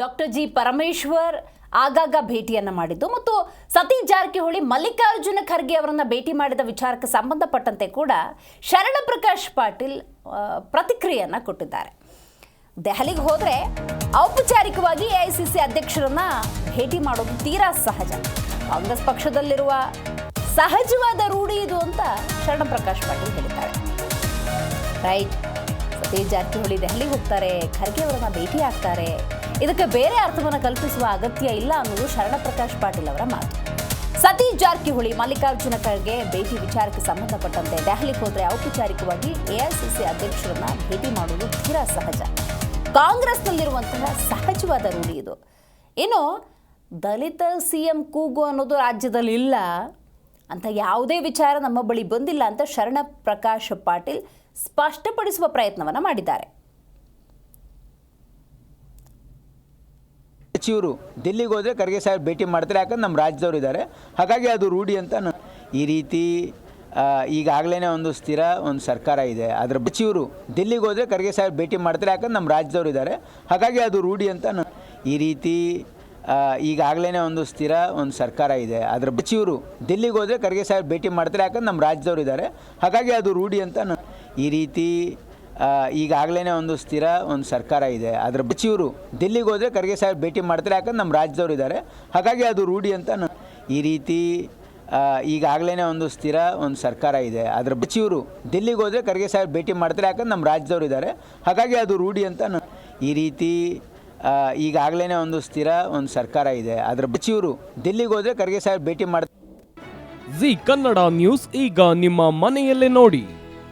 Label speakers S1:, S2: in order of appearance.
S1: Doctor G Parameshwar ಆಗಾಗ ಭೇಟಿಯನ್ನ ಮಾಡಿದ್ದು ಮತ್ತು ಸತೀಶ್ ಜಾರಕಿಹೊಳಿ ಮಲ್ಲಿಕಾರ್ಜುನ ಖರ್ಗೆ ಅವರನ್ನ ಭೇಟಿ ಮಾಡಿದ ವಿಚಾರಕ್ಕೆ ಸಂಬಂಧಪಟ್ಟಂತೆ ಕೂಡ ಶರಣ ಪ್ರಕಾಶ್ ಪಾಟೀಲ್ ಪ್ರತಿಕ್ರಿಯೆಯನ್ನು ಕೊಟ್ಟಿದ್ದಾರೆ. ದೆಹಲಿಗೆ ಹೋದ್ರೆ ಔಪಚಾರಿಕವಾಗಿ ಎಐಸಿಸಿ ಅಧ್ಯಕ್ಷರನ್ನ ಭೇಟಿ ಮಾಡೋದು ತೀರಾ ಸಹಜ. ಕಾಂಗ್ರೆಸ್ ಪಕ್ಷದಲ್ಲಿರುವ ಸಹಜವಾದ ರೂಢಿ ಇದು ಅಂತ ಶರಣ ಪ್ರಕಾಶ್ ಪಾಟೀಲ್ ಹೇಳಿದ್ದಾರೆ. ರೈಟ್, ಸತೀಶ್ ಜಾರಕಿಹೊಳಿ ದೆಹಲಿಗೆ ಹೋಗ್ತಾರೆ, ಖರ್ಗೆ ಅವರನ್ನ ಭೇಟಿ ಆಗ್ತಾರೆ. ಇದಕ್ಕೆ ಬೇರೆ ಅರ್ಥವನ್ನು ಕಲ್ಪಿಸುವ ಅಗತ್ಯ ಇಲ್ಲ ಅನ್ನೋದು ಶರಣ ಪ್ರಕಾಶ್ ಪಾಟೀಲ್ ಅವರ ಮಾತು. ಸತೀಶ್ ಜಾರಕಿಹೊಳಿ ಮಲ್ಲಿಕಾರ್ಜುನ ಖರ್ಗೆ ಭೇಟಿ ವಿಚಾರಕ್ಕೆ ಸಂಬಂಧಪಟ್ಟಂತೆ ದೆಹಲಿಗೆ ಹೋದರೆ ಔಪಚಾರಿಕವಾಗಿ ಎಐಸಿಸಿ ಅಧ್ಯಕ್ಷರನ್ನ ಭೇಟಿ ಮಾಡುವುದು ತೀರಾ ಸಹಜ. ಕಾಂಗ್ರೆಸ್ನಲ್ಲಿರುವಂತಹ ಸಹಜವಾದ ರೂಢಿ ಇದು. ಇನ್ನು ದಲಿತ ಸಿ ಎಂ ಕೂಗು ಅನ್ನೋದು ರಾಜ್ಯದಲ್ಲಿ ಇಲ್ಲ ಅಂತ ಯಾವುದೇ ವಿಚಾರ ನಮ್ಮ ಬಳಿ ಬಂದಿಲ್ಲ ಅಂತ ಶರಣ ಪ್ರಕಾಶ್ ಪಾಟೀಲ್ ಸ್ಪಷ್ಟಪಡಿಸುವ ಪ್ರಯತ್ನವನ್ನು ಮಾಡಿದ್ದಾರೆ.
S2: ಸಚಿವರು ದಿಲ್ಲಿಗೆ ಹೋದರೆ ಖರ್ಗೆ ಸಾಹೇಬ್ ಭೇಟಿ ಮಾಡ್ತಾರೆ, ಯಾಕಂದ್ರೆ ನಮ್ಮ ರಾಜ್ಯದವ್ರು ಇದ್ದಾರೆ. ಹಾಗಾಗಿ ಅದು ರೂಢಿ ಅಂತ ಈ ರೀತಿ ಈಗಾಗಲೇ ಒಂದು ಸ್ಥಿರ ಒಂದು ಸರ್ಕಾರ ಇದೆ. ಅದರ ಸಚಿವರು ದಿಲ್ಲಿಗೆ ಹೋದರೆ ಖರ್ಗೆ ಸಾಹೇಬ್ ಭೇಟಿ ಮಾಡ್ತಾರೆ, ಯಾಕಂದ್ರೆ ನಮ್ಮ ರಾಜ್ಯದವ್ರು ಇದ್ದಾರೆ. ಹಾಗಾಗಿ ಅದು ರೂಢಿ ಅಂತ ಈ ರೀತಿ ಈಗಾಗಲೇ ಒಂದು ಸ್ಥಿರ ಒಂದು ಸರ್ಕಾರ ಇದೆ. ಅದರ ಸಚಿವರು ದಿಲ್ಲಿಗೆ ಹೋದರೆ ಖರ್ಗೆ ಸಾಹೇಬ್ ಭೇಟಿ ಮಾಡ್ತಾರೆ, ಯಾಕಂದ್ರೆ ನಮ್ಮ ರಾಜ್ಯದವ್ರು ಇದ್ದಾರೆ. ಹಾಗಾಗಿ ಅದು ರೂಢಿ ಅಂತ ಈ ರೀತಿ ಈಗಾಗಲೇ ಒಂದು ಸ್ಥಿರ ಒಂದು ಸರ್ಕಾರ ಇದೆ. ಅದರ ಸಚಿವರು ದಿಲ್ಲಿಗೆ ಹೋದರೆ ಖರ್ಗೆ ಸಾಹೇಬ್ ಭೇಟಿ ಮಾಡ್ತಾರೆ, ಯಾಕಂದ್ರೆ ನಮ್ಮ ರಾಜ್ಯದವರು ಇದ್ದಾರೆ ಹಾಗಾಗಿ ಅದು ರೂಢಿ ಅಂತ ಈ ರೀತಿ ಈಗಾಗಲೇ ಒಂದು ಸ್ಥಿರ ಒಂದು ಸರ್ಕಾರ ಇದೆ. ಅದರ ಸಚಿವರು ದಿಲ್ಲಿಗೆ ಹೋದರೆ ಖರ್ಗೆ ಸಾಹೇಬ್ ಭೇಟಿ ಮಾಡ್ತಾರೆ, ಯಾಕಂದ್ರೆ ನಮ್ಮ ರಾಜ್ಯದವ್ರು ಇದ್ದಾರೆ ಹಾಗಾಗಿ ಅದು ರೂಢಿ ಅಂತ ಈ ರೀತಿ ಈಗಾಗಲೇ ಒಂದು ಸ್ಥಿರ ಒಂದು ಸರ್ಕಾರ ಇದೆ. ಅದರ ಸಚಿವರು ದಿಲ್ಲಿಗೆ ಹೋದರೆ ಖರ್ಗೆ ಸಾಹೇಬ್ ಭೇಟಿ ಮಾಡ್ತಾರೆ.
S3: ಜಿ ಕನ್ನಡ ನ್ಯೂಸ್, ಈಗ ನಿಮ್ಮ ಮನೆಯಲ್ಲೇ ನೋಡಿ.